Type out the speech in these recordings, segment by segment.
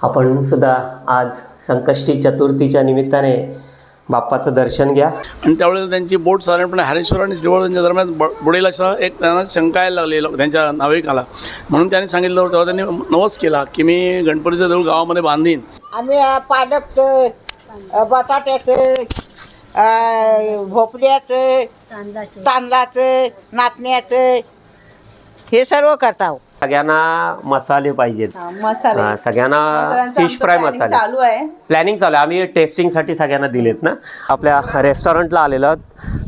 आपण सुद्धा आज संकष्टी चतुर्थीच्या निमित्ताने बाप्पाचं दर्शन घ्या. आणि त्यावेळेला त्यांची बोट साधारणपणे हरेश्वर आणि श्रीवर्धनच्या दरम्यान ब बुडेल असा एक त्यांना शंका यायला लागली लोक- त्यांच्या नाविकाला म्हणून त्यांनी सांगितलं तेव्हा त्यांनी नवस केला की मी गणपतीचं देऊळ गावामध्ये बांधीन. आम्ही पालकचं बटाट्याचं भोपळ्याचं तांदळाचं. नाचण्याचं हे सर्व करता सगळ्यांना मसाले पाहिजेत. मसाले. हा, सगळ्यांना मसाल्यांचं फिश आमचं फ्राय planning मसाले. चालू आहे. प्लॅनिंग चालू आहे. आम्ही टेस्टिंगसाठी सगळ्यांना दिलेत ना. आपल्या रेस्टॉरंटला आलेलो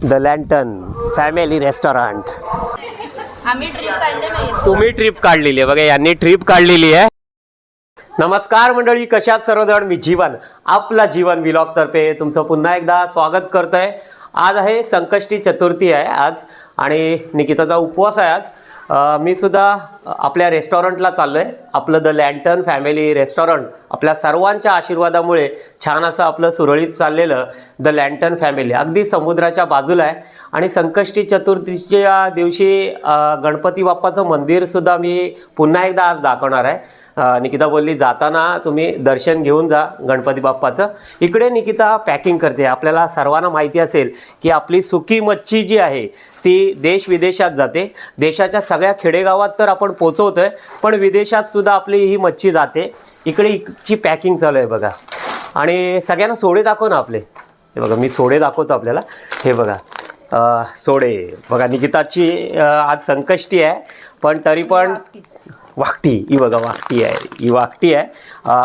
द लँटन फॅमिली रेस्टॉरंट आम्ही ट्रिप काढले नाही तुम्ही ट्रिप काढलेली आहे. बघा यांनी ट्रिप काढलेली आहे. नमस्कार मंडळी कशात सर्वजण? मी जीवन आपला जीवन विलॉग तर्फे तुमचं पुन्हा एकदा स्वागत करतोय. आज आहे संकष्टी चतुर्थी आहे आज. आणि निकिताचा उपवास आहे आज. मी सुद्धा आपल्या रेस्टॉरंटला चाललो आहे आपलं द लँटन फॅमिली रेस्टॉरंट आपल्या सर्वांच्या आशीर्वादामुळे छान असं आपलं सुरळीत चाललेलं द लँटन फॅमिली अगदी समुद्राच्या बाजूला आहे. आणि संकष्टी चतुर्थीच्या दिवशी गणपती बाप्पाचं मंदिरसुद्धा मी पुन्हा एकदा आज दाखवणार आहे. निकिता बोलली जाताना तुम्ही दर्शन घेऊन जा गणपती बाप्पाचं. इकडे निकिता पॅकिंग करते. आपल्याला सर्वांना माहिती असेल की आपली सुकी मच्छी जी आहे ती देश विदेशात जाते. देशाच्या सगळ्या खेडेगावात तर आपण पोचवतोय पण विदेशात सुद्धा आपली ही मच्छी जाते. इकडे इकडची पॅकिंग चालू आहे बघा. आणि सगळ्यांना सोडे दाखव ना आपले. हे बघा मी सोडे दाखवतो आपल्याला. हे बघा. सोडे. बघा निकिताची आज संकष्टी आहे पण तरी पण वाकटी. ही बघा वाकटी आहे. ही वाकटी आहे.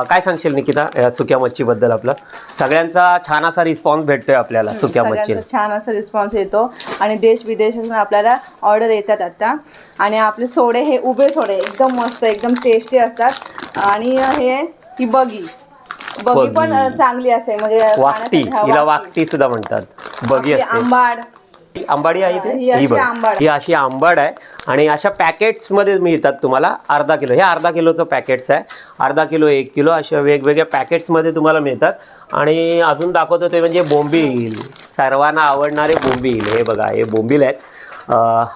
काय सांगशील निकिता या सुक्या मच्छीबद्दल आपलं? सगळ्यांचा छान असा रिस्पॉन्स भेटतोय आपल्याला सुक्या सगळ्यांचा छान असा रिस्पॉन्स येतो. आणि देश विदेशातून आपल्याला ऑर्डर येतात आता. आणि आपले सोडे हे उभे सोडे. एकदम मस्त एकदम टेस्टी असतात. आणि हे ही बगी. बगी पण. चांगली असते. म्हणजे वाकटी. हिला वाकटी. सुद्धा म्हणतात. बगी असते. आंबाड. आंबाडी आहे ही अशी ही बघ. आंबाड. ही अशी आंबाड आहे. आणि अशा पॅकेट्समध्ये मिळतात तुम्हाला अर्धा किलो. हे अर्धा किलोचं पॅकेट्स आहे. अर्धा किलो एक किलो अशा वेगवेगळ्या पॅकेट्समध्ये तुम्हाला मिळतात. आणि अजून दाखवतो ते म्हणजे बोंबील. सर्वांना आवडणारे बोंबील. हे बघा हे बोंबील आहेत.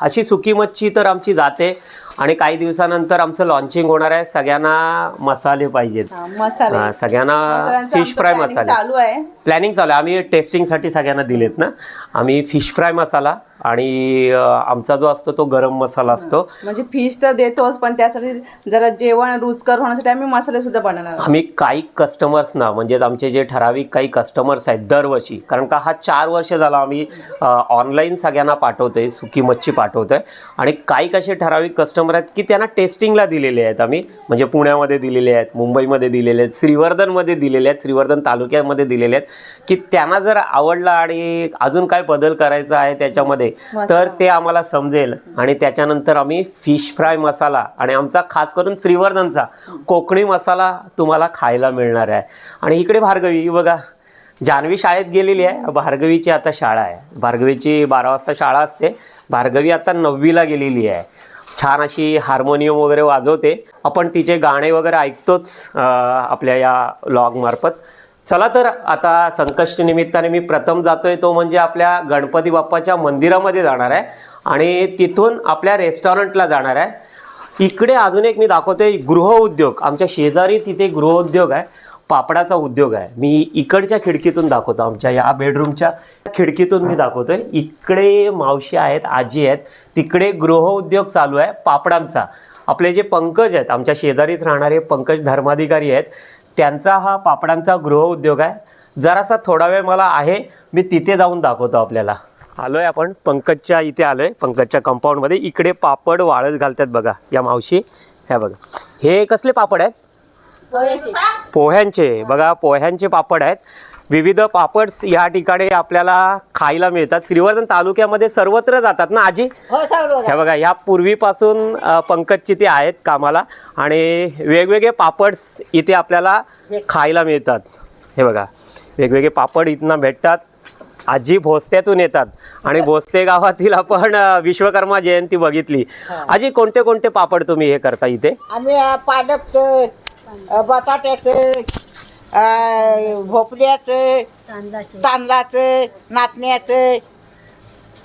अशी सुकी मच्छी तर आमची जाते. आणि काही दिवसानंतर आमचं लॉन्चिंग होणार आहे. सगळ्यांना मसाले पाहिजेत. हा, मसाले. सगळ्यांना मसाल्यांचं फिश आमचं फ्राय planning मसाले. चालू आहे. प्लॅनिंग चालू आहे. आम्ही टेस्टिंगसाठी सगळ्यांना दिलेत ना. आम्ही फिश फ्राय मसाला आणि अ, आमचा जो असतो तो गरम मसाला असतो. म्हणजे फिश तर देतोच पण त्यासाठी जरा जेवण रुचकर होण्यासाठी आम्ही मसाले सुद्धा बनवणार आहोत. आम्ही काही कस्टमर्सना म्हणजेच आमचे जे ठराविक काही कस्टमर्स आहेत दरवर्षी कारण का हा चार वर्ष झाला आम्ही ऑनलाईन सगळ्यांना पाठवतोय सुकी मच्छी पाठवतोय. आणि काही कसे ठराविक कस्टमर आहेत की त्यांना टेस्टिंगला दिलेले आहेत आम्ही. म्हणजे पुण्यामध्ये दिलेले आहेत मुंबईमध्ये दिलेले आहेत श्रीवर्धनमध्ये दिलेले आहेत श्रीवर्धन तालुक्यामध्ये दिलेले आहेत. की त्यांना जर आवडला आणि अजून काय बदल करायचा आहे त्याच्यामध्ये तर ते आम्हाला समजेल. आणि त्याच्यानंतर आम्ही फिश फ्राय मसाला आणि आमचा खास करून श्रीवर्धनचा कोकणी मसाला तुम्हाला खायला मिळणार आहे. आणि इकडे भार्गवी ही बघा. जान्हवी शाळेत गेलेली आहे. भार्गवीची आता शाळा आहे. भार्गवीची बारा वाजता शाळा असते. भार्गवी आता नववीला गेलेली आहे. छान अशी हार्मोनियम वगैरे वाजवते. आपण तिचे गाणे वगैरे ऐकतोच आपल्या या लॉगमार्फत चला तर आता संकष्टी निमित्ताने मी प्रथम जातोय. तो म्हणजे आपल्या गणपती बाप्पाच्या मंदिरामध्ये जाणार आहे आणि तिथून आपल्या रेस्टॉरंटला जाणार आहे. इकडे अजून एक मी दाखवतोय गृहउद्योग आमच्या शेजारीच इथे गृहउद्योग आहे. पापडाचा उद्योग आहे. मी इकडच्या खिडकीतून दाखवतो आमच्या या बेडरूमच्या खिडकीतून मी दाखवतोय. इकडे मावशी आहेत आजी आहेत तिकडे गृहउद्योग चालू आहे पापडांचा. आपले जे पंकज आहेत आमच्या शेजारीच राहणारे पंकज धर्माधिकारी आहेत त्यांचा हा पापडांचा गृहउद्योग आहे. जरासा थोडा वेळ मला आहे मी तिथे जाऊन दाखवतो आपल्याला. आलोय आपण पंकजच्या इथे आलोय पंकजच्या कंपाऊंडमध्ये इकडे पापड वाळत घालतात बघा या मावशी. ह्या बघा. हे कसले पापड आहेत? पोह्यांचे. बघा पोह्यांचे पापड आहेत. विविध पापड्स या ठिकाणी आपल्याला खायला मिळतात. श्रीवर्धन तालुक्यामध्ये सर्वत्र जातात ना आजी? हो ह्या बघा ह्या पूर्वीपासून पंकजची ते आहेत कामाला. आणि वेगवेगळे पापड्स इथे आपल्याला खायला मिळतात. हे बघा वेगवेगळे पापड इथनं भेटतात. आजी भोसत्यातून येतात. आणि भोसते गावातील आपण विश्वकर्मा जयंती बघितली. आजी कोणते कोणते पापड तुम्ही हे करता इथे? आम्ही अ, बटाट्याचं अ, भोपळ्याचं तांदळाचं. नाचण्याचं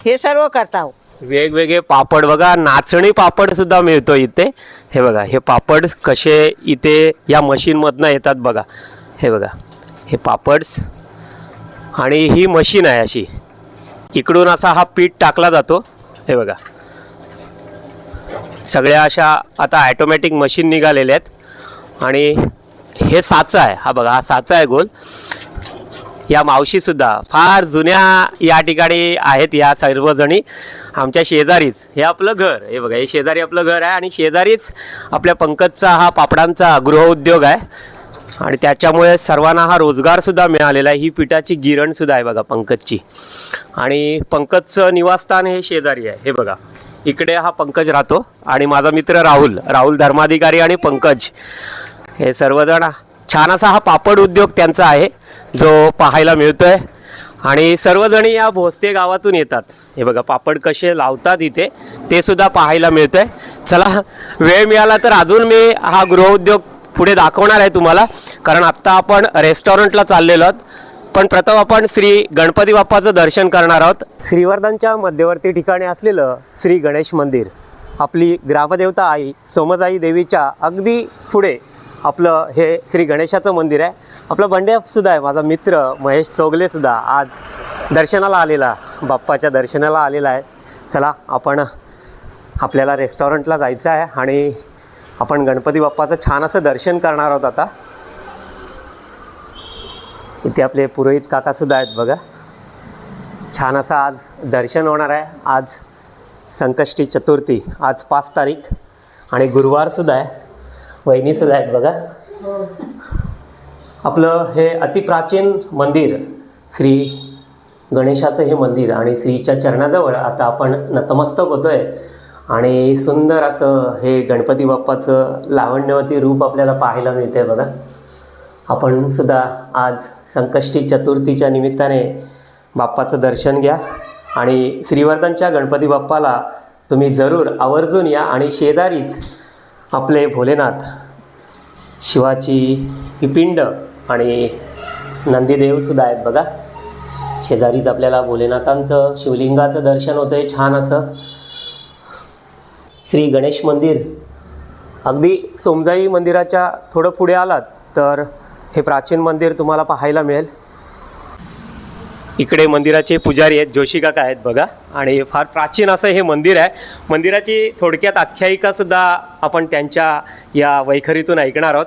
हे सर्व करता वेगवेगळे पापड बघा नाचणी पापड सुद्धा मिळतो इथे. हे बघा हे पापड कसे इथे या मशीनमधनं येतात बघा. हे बघा हे पापड्स. आणि ही मशीन आहे अशी. इकडून असा हा पीठ टाकला जातो. हे बघा. सगळ्या अशा आता ॲटोमॅटिक मशीन निघालेल्या आहेत. आणि हे साचा आहे. हा बघा हा साचा आहे गोल. या मावशीसुद्धा फार जुन्या या ठिकाणी आहेत या सर्वजणी. आमच्या शेजारीच हे आपलं घर. हे बघा हे शेजारी आपलं घर आहे आणि शेजारीच आपल्या पंकजचा हा पापडांचा गृहउद्योग आहे. आणि त्याच्यामुळे सर्वांना हा रोजगारसुद्धा मिळालेला आहे. ही पिठाची गिरणसुद्धा आहे बघा पंकजची. आणि पंकजचं निवासस्थान हे शेजारी आहे. हे बघा. इकडे हा पंकज राहतो आणि माझा मित्र राहुल राहुल धर्माधिकारी आणि पंकज. हे सर्वजण छान असा हा पापड उद्योग त्यांचा आहे जो पाहायला मिळतो आहे आणि सर्वजणी या भोसते गावातून येतात. हे बघा पापड कसे लावतात इथे ते सुद्धा पाहायला आहे चला वेळ मिळाला तर अजून मी हा गृहउद्योग पुढे दाखवणार आहे तुम्हाला. कारण आत्ता आपण रेस्टॉरंटला चाललेलो आहोत. पण प्रथम आपण श्री गणपती बाप्पाचं दर्शन करणार आहोत. श्रीवर्धनच्या मध्यवर्ती ठिकाणी असलेलं श्री गणेश मंदिर आपली ग्रामदेवता आई सोमजाई देवीच्या अगदी पुढे आपलं हे श्री गणेशाचं मंदिर आहे. आपला बंड्यासुद्धा आहे माझा मित्र महेश चौगलेसुद्धा आज दर्शनाला आलेला बाप्पाच्या दर्शनाला आलेला आहे. चला आपण आपल्याला रेस्टॉरंटला जायचं आहे आणि आपण गणपती बाप्पाचं छान असं दर्शन करणार आहोत आता. इथे आपले पुरोहित काकासुद्धा आहेत बघा. छान असं आज दर्शन होणार आहे. आज संकष्टी चतुर्थी. आज पाच तारीख आणि गुरुवारसुद्धा आहे. वहिनीसुद्धा आहेत बघा. आपलं हे अतिप्राचीन मंदिर श्री गणेशाचं हे मंदिर आणि श्रीच्या चरणाजवळ आता आपण नतमस्तक होतो आहे आणि सुंदर असं हे गणपती बाप्पाचं लावण्यवती रूप आपल्याला पाहायला मिळतं आहे बघा. आपण सुद्धा आज संकष्टी चतुर्थीच्या निमित्ताने बाप्पाचं दर्शन घ्या. आणि श्रीवर्धनच्या गणपती बाप्पाला तुम्ही जरूर आवर्जून या आणि शेजारीच आपले भोलेनाथ शिवाची ही पिंड आणि नंदीदेवसुद्धा आहेत बघा. शेजारीच आपल्याला भोलेनाथांचं शिवलिंगाचं दर्शन होतं आहे छान असं. श्री गणेश मंदिर. अगदी सोमजाई मंदिराच्या थोडं पुढे आलात तर हे प्राचीन मंदिर तुम्हाला पाहायला मिळेल. इकडे मंदिराचे पुजारी आहेत जोशी काका आहेत बघा. आणि फार प्राचीन असं हे मंदिर आहे. मंदिराची थोडक्यात आख्यायिकासुद्धा आपण त्यांच्या या वैखरीतून ऐकणार आहोत.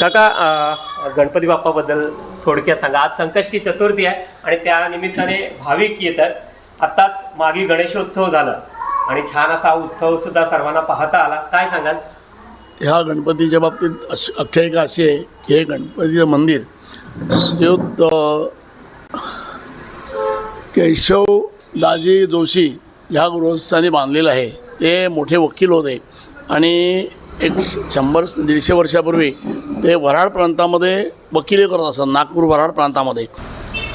काका गणपती बाप्पाबद्दल थोडक्यात सांगा. आज संकष्टी चतुर्थी आहे आणि त्या निमित्ताने भाविक येतात. आत्ताच मागे गणेशोत्सव झाला आणि छान असा उत्सव सुद्धा सर्वांना पाहता आला. काय सांगाल? ह्या गणपतीच्या बाबतीत अश आख्यायिका अशी आहे की हे गणपतीचं मंदिर श्रीयुत केशव दाजी जोशी ह्या गृहस्थांनी बांधलेलं आहे. ते मोठे वकील होते आणि एक शंभर दीडशे वर्षापूर्वी ते वऱ्हाड प्रांतामध्ये वकिली करत असतात नागपूर वऱ्हाड प्रांतामध्ये.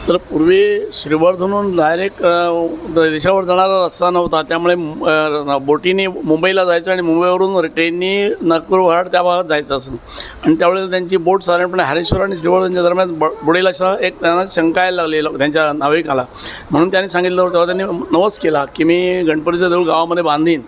तर पूर्वी श्रीवर्धनहून डायरेक्ट देशावर जाणारा रस्ता नव्हता. त्यामुळे बोटीने मुंबईला जायचं आणि मुंबईवरून ट्रेननी नागपूर वऱ्हाड त्या भागात जायचं असं. आणि त्यावेळेला त्यांची बोट साधारणपणे हरेश्वर आणि श्रीवर्धनच्या दरम्यान ब बुडेल असा एक त्यांना शंका यायला लागली लोक- त्यांच्या नाविकाला. म्हणून त्यांनी सांगितलं तेव्हा त्यांनी नवस केला की मी गणपतीचं देऊळ गावामध्ये बांधीन.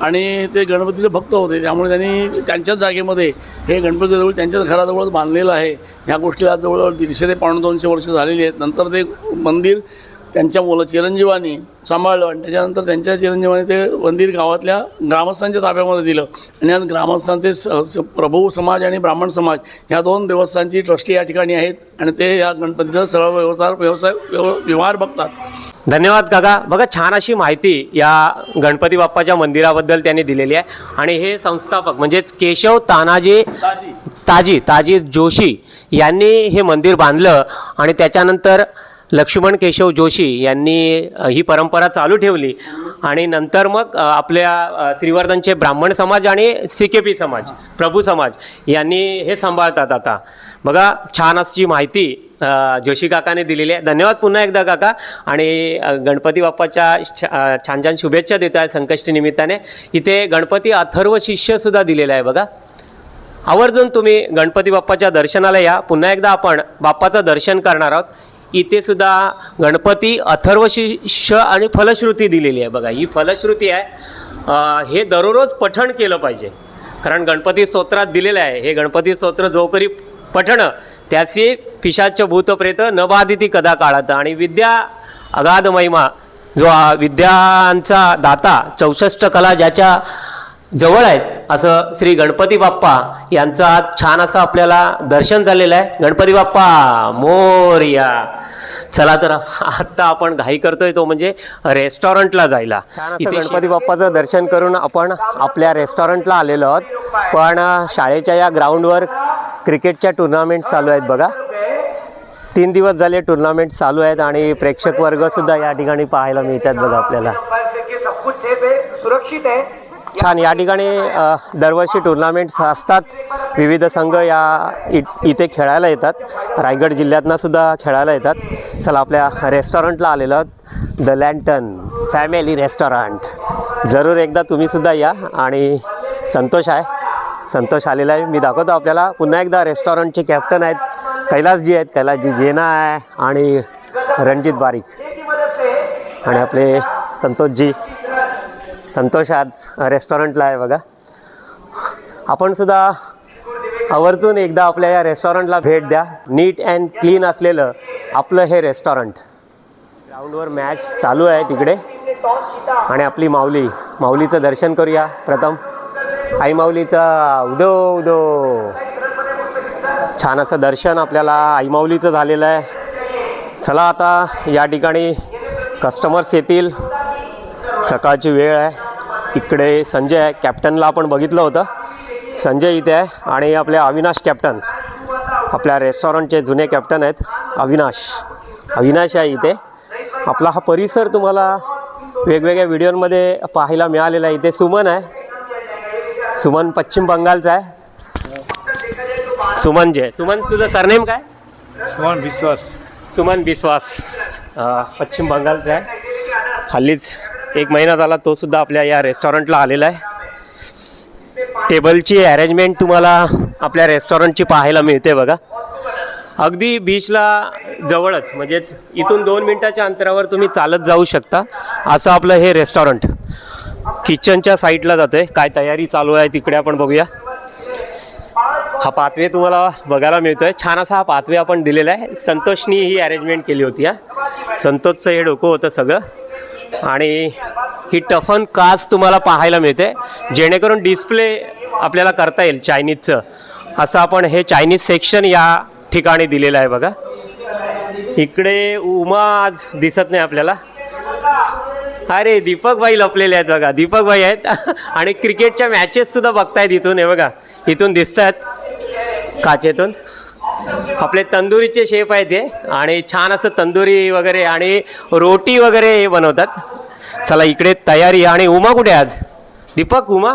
आणि ते गणपतीचे भक्त होते त्यामुळे त्यांनी त्यांच्याच जागेमध्ये हे गणपतीजवळ त्यांच्याच घराजवळच बांधलेलं आहे. ह्या गोष्टीला जवळजवळ दीडशे ते पावणे दोनशे वर्ष झालेली आहेत. नंतर ते मंदिर त्यांच्या मुलं चिरंजीवानी सांभाळलं आणि त्याच्यानंतर त्यांच्या चिरंजीवानी ते मंदिर गावातल्या ग्रामस्थांच्या ताब्यामध्ये दिलं. आणि आज ग्रामस्थांचे स स- प्रभू समाज आणि ब्राह्मण समाज ह्या दोन देवस्थानची ट्रस्टी या ठिकाणी आहेत आणि ते या गणपतीचा सर्व व्यवसाय व्यवसाय व्यव व्यवहार बघतात. धन्यवाद काका. बघा छान अशी माहिती या गणपती बाप्पाच्या मंदिराबद्दल त्यांनी दिलेली आहे. आणि हे संस्थापक म्हणजेच केशव तानाजी ताजी. ताजी जोशी यांनी हे मंदिर बांधलं. आणि त्याच्यानंतर लक्ष्मण केशव जोशी यांनी ही परंपरा चालू ठेवली. आणि नंतर मग आपल्या श्रीवर्धनचे ब्राह्मण समाज आणि सी के पी समाज प्रभू समाज यांनी हे सांभाळतात आता. बघा छान अशी माहिती जोशी काकाने दिलेली आहे. धन्यवाद पुन्हा एकदा काका. आणि गणपती बाप्पाच्या छान छान शुभेच्छा देतो आहे संकष्टी निमित्ताने. इथे गणपती अथर्व शिष्यसुद्धा दिलेला आहे बघा. आवर्जून तुम्ही गणपती बाप्पाच्या दर्शनाला या. पुन्हा एकदा आपण बाप्पाचं दर्शन करणार आहोत. इथे सुद्धा गणपती शिष्य आणि फलश्रुती दिलेली आहे बघा. ही फलश्रुती आहे. हे दररोज पठण केलं पाहिजे. कारण गणपती स्तोत्रात दिलेलं आहे. हे गणपती स्तोत्र जो करी पठण त्याचे पिशाच भूतप्रेत न बाधिती कदा काळात. आणि विद्या अगाध महिमा जो विद्यांचा दाता चौसष्ट कला ज्याच्या जवळ आहेत. असं श्री गणपती बाप्पा यांचं आज छान असं आपल्याला दर्शन झालेलं आहे. गणपती बाप्पा मोरया. चला तर आत्ता आपण घाई करतोय तो म्हणजे रेस्टॉरंटला जायला. इथे गणपती बाप्पाचं दर्शन करून आपण आपल्या रेस्टॉरंटला आलेलो आहोत. पण शाळेच्या या ग्राउंडवर क्रिकेटच्या टुर्नामेंट चालू आहेत बघा. तीन दिवस झाले टुर्नामेंट चालू आहेत आणि प्रेक्षक वर्ग सुद्धा या ठिकाणी पाहायला मिळतात बघा आपल्याला. सुरक्षित है छान. या ठिकाणी दरवर्षी टुर्नामेंट्स असतात. विविध संघ या इ इथे खेळायला येतात. रायगड जिल्ह्यातनं सुद्धा खेळायला येतात. चला आपल्या रेस्टॉरंटला आलेलो द लँटन फॅमिली रेस्टॉरंट जरूर एकदा तुम्हीसुद्धा या. आणि संतोष आहे. संतोष आलेला आहे. मी दाखवतो आपल्याला. पुन्हा एकदा रेस्टॉरंटचे कॅप्टन आहेत. कैलासजी आहेत. कैलासजी जेना आहे. आणि रणजित बारीक. आणि आपले संतोषजी. संतोष आज रेस्टॉरंटला आहे बघा. आपणसुद्धा आवर्जून एकदा आपल्या या रेस्टॉरंटला भेट द्या. नीट अँड क्लीन असलेलं आपलं हे रेस्टॉरंट ग्राउंडवर मॅच चालू आहे तिकडे. आणि आपली माऊली माऊलीचं दर्शन करूया प्रथम. आई माऊलीचा उदो उदो. छान असं दर्शन आपल्याला आई माऊलीचं झालेलं आहे. चला आता या ठिकाणी कस्टमर्स येतील. सकाळची वेळ आहे. इकडे संजय आहे. कॅप्टनला आपण बघितलं होतं. संजय इथे आहे आणि आपले अविनाश कॅप्टन. आपल्या रेस्टॉरंटचे जुने कॅप्टन आहेत अविनाश. अविनाश आहे इथे. आपला हा परिसर तुम्हाला वेगवेगळ्या व्हिडिओमध्ये पाहायला मिळालेला आहे. इथे सुमन आहे. सुमन पश्चिम बंगालचा आहे. सुमन जे. सुमन तुझं सरनेम काय? सुमन विश्वास. सुमन अ, पश्चिम बंगालचा आहे. हल्लीच एक महिना झाला तो सुद्धा आपल्या या रेस्टॉरंटला आलेला आहे. टेबलची अरेंजमेंट तुम्हाला आपल्या रेस्टॉरंटची पाहायला मिळते बघा. अगदी बीचला जवळच म्हणजेच इथून दोन मिनटाच्या अंतरावर तुम्ही चालत जाऊ शकता. असं आपलं हे रेस्टॉरंट किचनच्या साईडला जातं आहे काय तयारी चालू आहे तिकडे आपण बघूया. हा पाथवे तुम्हाला बघायला मिळतोय. छान असा हा पाथवे आपण दिलेला आहे. संतोषनी ही अरेंजमेंट केली होती हा. संतोषचं हे डोकं होतं सगळं. आणि ही टफन काच तुम्हाला पाहायला मिळते. जेणेकरून डिस्प्ले आपल्याला करता येईल चायनीजचं असं आपण हे चायनीज सेक्शन या ठिकाणी दिलेलं आहे बघा. इकडे उमा आज दिसत नाही आपल्याला. अरे दीपक भाई लपलेले आहेत बघा. दीपक भाई आहेत. आणि क्रिकेटच्या मॅचेससुद्धा बघतायत इथून हे बघा. इथून दिसत आहेत काचेतून. आपले तंदुरीचे शेप आहेत हे. आणि छान असं तंदुरी वगैरे आणि रोटी वगैरे हे बनवतात. चला इकडे तयारी. आणि उमा कुठे आहे आज? दीपक उमा?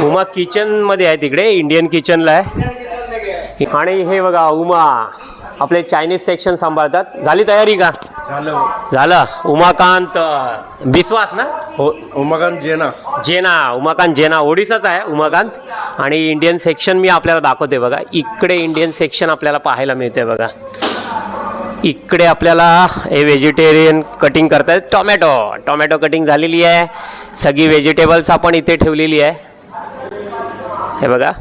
उमा किचनमध्ये आहे तिकडे. इंडियन किचनला आहे. आणि हे बघा उमा. आपले चायनीज सेक्शन सांभाळतात. झाली तयारी का? झालं. उमाकांत बिस्वास ना? हो उमाकांत जेना. जेना. उमाकांत जेना ओडिसाचा आहे उमाकांत. आणि इंडियन सेक्शन मी आपल्याला दाखवते बघा. इकडे इंडियन सेक्शन आपल्याला पाहायला मिळते बघा. इकडे आपल्याला हे व्हेजिटेरियन कटिंग करतायत. टोमॅटो टोमॅटो कटिंग झालेली आहे. सगळी व्हेजिटेबल्स आपण इथे ठेवलेली आहे. हे बघा.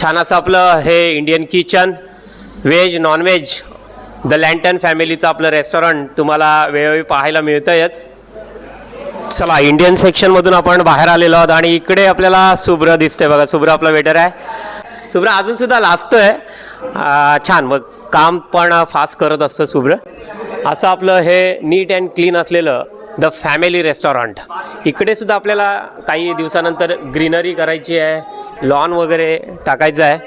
छान असं आपलं हे Indian kitchen veg non veg the Lantern फॅमिलीचं आपलं रेस्टॉरंट तुम्हाला वेळोवेळी पाहायला मिळतंयच. चला इंडियन सेक्शनमधून आपण बाहेर आलेलो आहोत आणि इकडे आपल्याला शुभ्र दिसतंय. बघा शुभ्र आपला वेटर आहे. शुभ्र अजूनसुद्धा लाजतोय. छान मग काम पण फास्ट करत असतं शुभ्र असं आपलं हे नीट अँड क्लीन असलेलं द फॅमिली रेस्टॉरंट. इकडे सुद्धा आपल्याला काही दिवसानंतर ग्रीनरी करायची आहे लॉन वगैरे टाकायचं आहे.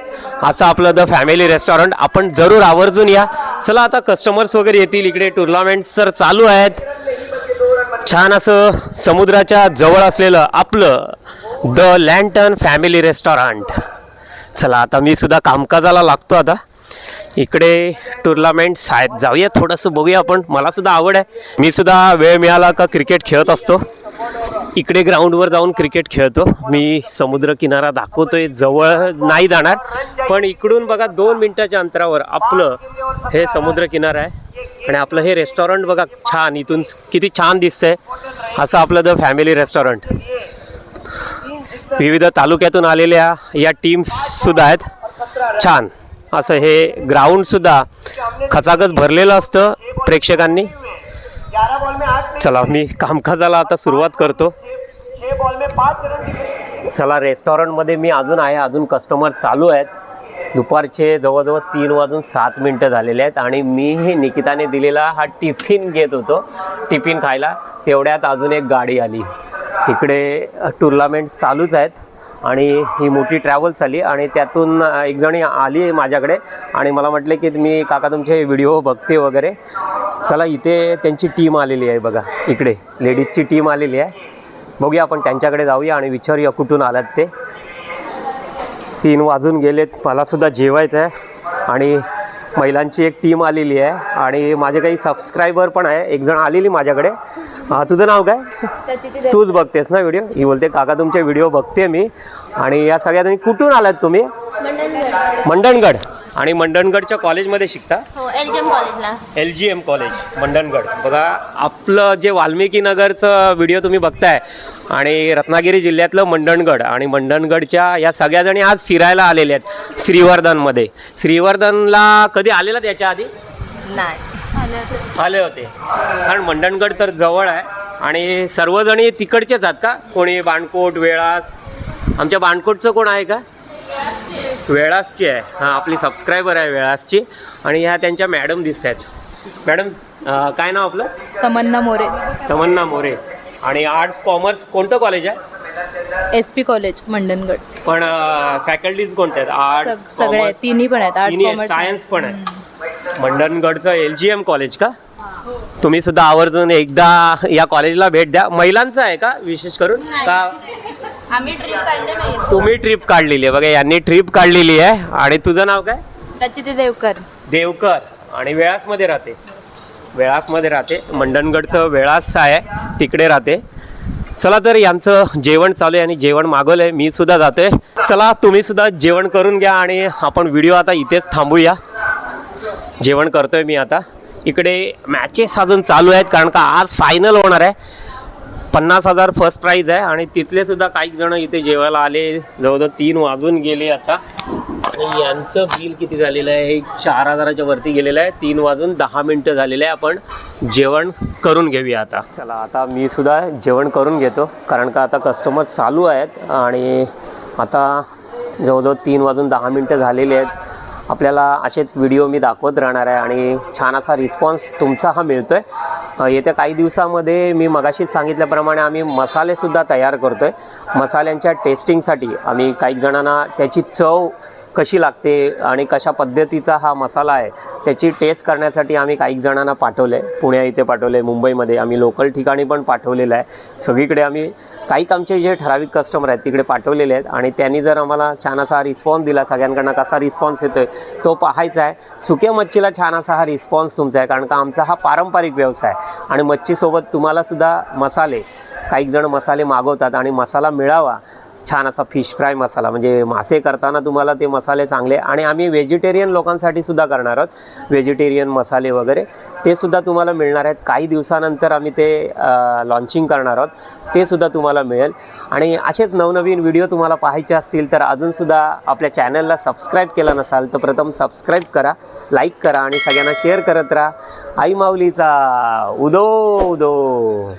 असं आपलं द फॅमिली रेस्टॉरंट. आपण जरूर आवर्जून या. चला आता कस्टमर्स वगैरे येतील इकडे. टुर्नामेंट्स तर चालू आहेत. छान असं समुद्राच्या जवळ असलेलं आपलं द लँटन फॅमिली रेस्टॉरंट. चला आता मी सुद्धा कामकाजाला लागतो आता. इकडे टुर्नामेंट्स आहेत जाऊया थोडंसं बघूया आपण. मला सुद्धा आवड आहे. मी सुद्धा वेळ मिळाला का क्रिकेट खेळत असतो. इकडे ग्राउंडवर जाऊन क्रिकेट खेळतो. मी समुद्र किनारा दाखवतोय जवळ नाही जाणार. पण इकडून बघा दोन मिनिटाच्या अंतरावर आपलं हे समुद्र किनारा आहे. आणि आपलं हे रेस्टॉरंट बघा छान. इथून किती छान दिसतंय. असं आपलं द फॅमिली रेस्टॉरंट विविध तालुक्यातून आलेल्या या टीम्स सुद्धा आहेत. छान. असं हे ग्राउंड सुद्धा खचाखच भरलेलं असतं प्रेक्षकांनी. चला मी कामकाजाला आता सुरुवात करतो. चला रेस्टॉरंटमध्ये मी अजून आहे अजून कस्टमर चालू आहेत. दुपारचे जवळजवळ तीन वाजून सात मिनटं झालेले आहेत आणि मी निकिताने दिलेला हा टिफिन घेत होतो टिफिन खायला. तेवढ्यात अजून एक गाडी आली. इकडे टुर्नामेंट चालूच आहेत. आणि ही मोठी ट्रॅव्हल्स आली आणि त्यातून एक जणी आली माझ्याकडे आणि मला म्हटले की मी काका तुमचे व्हिडिओ बघते वगैरे. चला इथे त्यांची टीम आलेली आहे बघा इकडे. लेडीजची टीम आलेली आहे. बघूया आपण त्यांच्याकडे जाऊया आणि विचारूया कुठून आलात ते. तीन वाजून गेलेत मलासुद्धा जेवायचं आहे आणि महिलांची एक टीम आलेली आहे आणि माझे काही सबस्क्रायबर पण आहे. एक जण आलेली माझ्याकडे. तुझं नाव काय? तूच बघतेस ना व्हिडिओ ही बोलते काका तुमचे व्हिडिओ बघते मी. आणि या सगळ्या जणी कुठून आलात तुम्ही? मंडणगड. आणि मंडणगडच्या कॉलेजमध्ये शिकता? हो एल जी एम कॉलेजला. L G M college Mandangad. बघा आपलं जे वाल्मिकी नगरचं व्हिडिओ तुम्ही बघताय आणि रत्नागिरी जिल्ह्यातलं मंडणगड आणि मंडणगडच्या या सगळ्याजणी आज फिरायला आलेल्या आहेत श्रीवर्धनमध्ये. श्रीवर्धनला कधी आलेला त्याच्या आधी? नाही. आले होते. कारण मंडणगड तर जवळ आहे आणि सर्वजणी तिकडचेच आहेत का? कोणी बाणकोट वेळास? आमच्या बाणकोटचं कोण आहे का? वेळासची आहे. हां आपली सबस्क्रायबर आहे वेळासची. आणि ह्या त्यांच्या मॅडम दिसत आहेत. मॅडम काय नाव आपलं? तमन्ना मोरे. तमन्ना मोरे. आणि आर्ट्स कॉमर्स कोणतं कॉलेज आहे? S P college Mandangad. पण फॅकल्टीज कोणत्या आहेत? आर्ट्स सगळे आहेत, तिन्ही पण आहेत, arts, commerce, सायन्स पण आहे. मंडणगडचं एल जी एम कॉलेज का? तुम्ही सुद्धा आवर्जून एकदा या कॉलेजला भेट द्या. महिलांचं आहे का विशेष करून? का आम्ही ट्रिप काढले नाही. तुम्ही ट्रिप काढलेली आहे. बघा यांनी ट्रिप काढलेली आहे. आणि तुझं नाव काय? त्याची ते देवकर. देवकर. आणि वेळासमध्ये राहते? वेळासमध्ये राहते. मंडणगडचं वेळास आहे. तिकडे राहते. चला तर यांचं जेवण चालू आहे आणि जेवण मागवलं आहे मी सुद्धा जातोय. चला तुम्ही सुद्धा जेवण करून घ्या आणि आपण व्हिडिओ आता इथेच थांबूया. जेवण करतोय मी आता. इकडे मॅचेस अजून चालू आहेत कारण का आज फायनल होणार आहे. पन्नास हजार फर्स्ट प्राईज आहे आणि तिथले सुद्धा काही जण इथे जेवायला आले. जवळजवळ तीन वाजून गेले आता. आणि यांचं बिल किती झालेलं आहे? हे चार हजाराच्या वरती गेलेलं आहे. तीन वाजून दहा मिनटं झालेलं आहे. आपण जेवण करून घेऊया आता. चला आता मी सुद्धा जेवण करून घेतो. कारण का आता कस्टमर चालू आहेत. आणि आता जवळजवळ तीन वाजून दहा मिनटं झालेली आहेत. आपल्याला असेच व्हिडिओ मी दाखवत राहणार आहे आणि छान असा रिस्पॉन्स तुमचा हा मिळतो आहे येत्या काही दिवसामध्ये मी मगाशीच सांगितल्याप्रमाणे आम्ही मसालेसुद्धा तयार करतो आहे मसाल्यांच्या टेस्टिंगसाठी आम्ही काही जणांना त्याची चव कशी लागते आणि कशा पद्धतीचा हा मसाला आहे त्याची टेस्ट करण्यासाठी आम्ही काही जणांना पाठवलं. आहे पुण्या इथे पाठवलं आहे मुंबईमध्ये. आम्ही लोकल ठिकाणी पण पाठवलेलं आहे. सगळीकडे आम्ही काही आमचे जे ठराविक कस्टमर आहेत तिकडे पाठवलेले आहेत. आणि त्यांनी जर आम्हाला छान असा रिस्पॉन्स दिला सगळ्यांकडनं कसा रिस्पॉन्स येतो आहे तो पाहायचा आहे. सुक्या मच्छीला छान असा हा रिस्पॉन्स तुमचा आहे कारण का आमचा हा पारंपरिक व्यवसाय आणि मच्छीसोबत तुम्हालासुद्धा मसाले काही जण मसाले मागवतात आणि मसाला मिळावा छान असा फिश फ्राय मसाला. म्हणजे मासे करताना तुम्हाला ते मसाले चांगले आणि आम्ही व्हेजिटेरियन लोकांसाठी सुद्धा करणार आहोत. व्हेजिटेरियन मसाले वगैरे. ते सुद्धा तुम्हाला मिळणार आहेत. काही दिवसानंतर आम्ही ते लॉन्चिंग करणार आहोत. ते सुद्धा तुम्हाला मिळेल. आणि असेच नवनवीन व्हिडिओ तुम्हाला पाहायचे असतील तर अजूनसुद्धा आपल्या चॅनलला सबस्क्राईब केला नसाल तर प्रथम सबस्क्राईब करा लाईक करा आणि सगळ्यांना शेअर करत राहा. आई माऊलीचा उदो उदो.